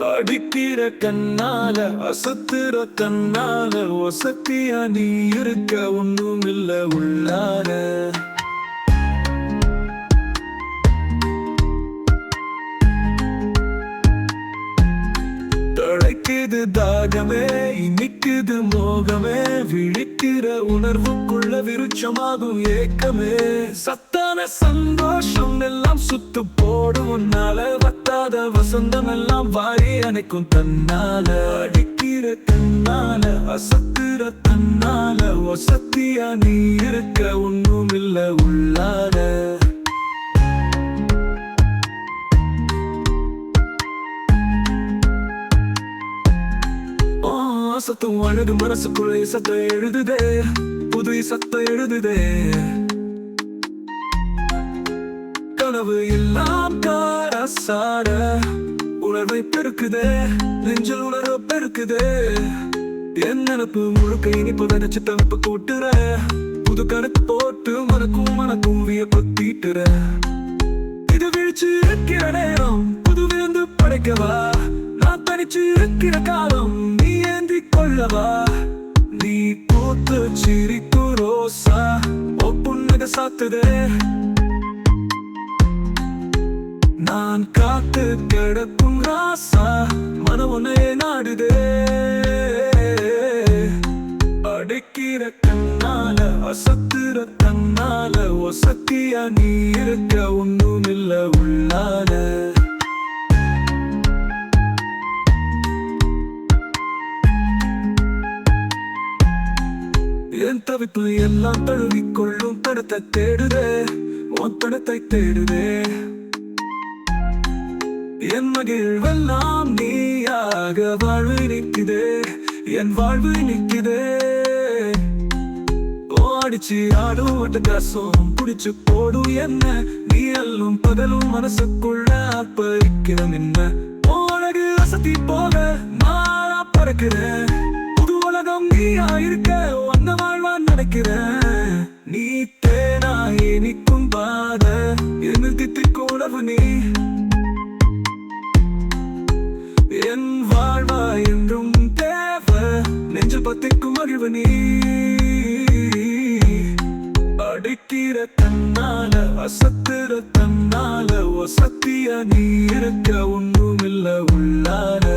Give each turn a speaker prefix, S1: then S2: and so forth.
S1: அடிக்கிற கண்ணால அசத்துற தன்னால ஒசத்தியா நீ இருக்க ஒன்றும் இல்ல உள்ளார. தழைக்குது தாகமே இனிக்குது மோகமே விழிக்கிற உணர்வுக்குள்ள விருட்சமாகும் ஏக்கமே. சத்தான சந்தோஷம் எல்லாம் சுத்து போடும் உன்னால வத்தாத வசந்தம் எல்லாம் வாரி அணைக்கும் தன்னால. அடிக்கிற தன்னால அசத்துற தன்னால ஒசத்தியா நீ இருக்க ஒண்ணும் இல்ல உள்ளார ஆ, சத்தம் அழகு மனசுக்குள்ளே சத்தம் எழுதுதே புது சத்தம் எழுதுதே. கனவு எல்லாம் காரசார. உணர்வை பெருக்குதே நெஞ்சல் உணர்வு பெருக்குதே. என் நினப்பு முழுக்க இனிப்பு நினைச்சு தவிப்பு கூட்டுற. புது கணக்கு போட்டு மனக்கும் மனக்கும் வியப்பு தீட்டுற இது வீழ்ச்சி இருக்கிற நேரம் புது விருந்து படைக்கவா? நான் தனிச்சு இருக்கிற காலம் நீ ஏந்தி கொள்ளவா? நீ பூத்து சிரிக்கு ரோசா ஒப்புன்னக சாத்துதே. நான் காத்து கிடக்கும் ராசா மனம் உன்னையே நாடுதே. அடைக்கிற கண்ணால அசத்துற தன்னால ஒசத்தியா நீ இருக்க ஒன்றும் இல்ல உள்ளால. என் தவிப்பு எல்லாம் தழுவிக்கொள்ளும் தடத்தை தேடுதே உன் தடத்தை தேடுதே. என் மகிழ்வெல்லாம் நீயாக வாழ்வு நிற்குதே. என் வாழ்வு நிற்குதே. ஓடிச்சு ஆடும் ஒட்டகாசம் புடிச்சு போடும் என்ன? நீ எல்லும் பகலும் மனசுக்குள்ள அப்பரிக்கிறோம் என்ன? உனக்கு அசத்தி போக மாறா பறக்கிறேன் புது உலகம் நீயா இருக்க வந்த வாழ்வான் நினைக்கிறேன் நீ தேனா இனிக்கும் பாத என்ன தித்திக்கும் உணவு நீ. வாழ்வா என்றும் தேவை நெஞ்சு பத்திக்கும் மகிழ்வு நீ. அடிக்கிற தன்னால அசத்துற தன்னால ஒசத்திய நீ இருக்க ஒண்ணும் இல்ல உள்ளார.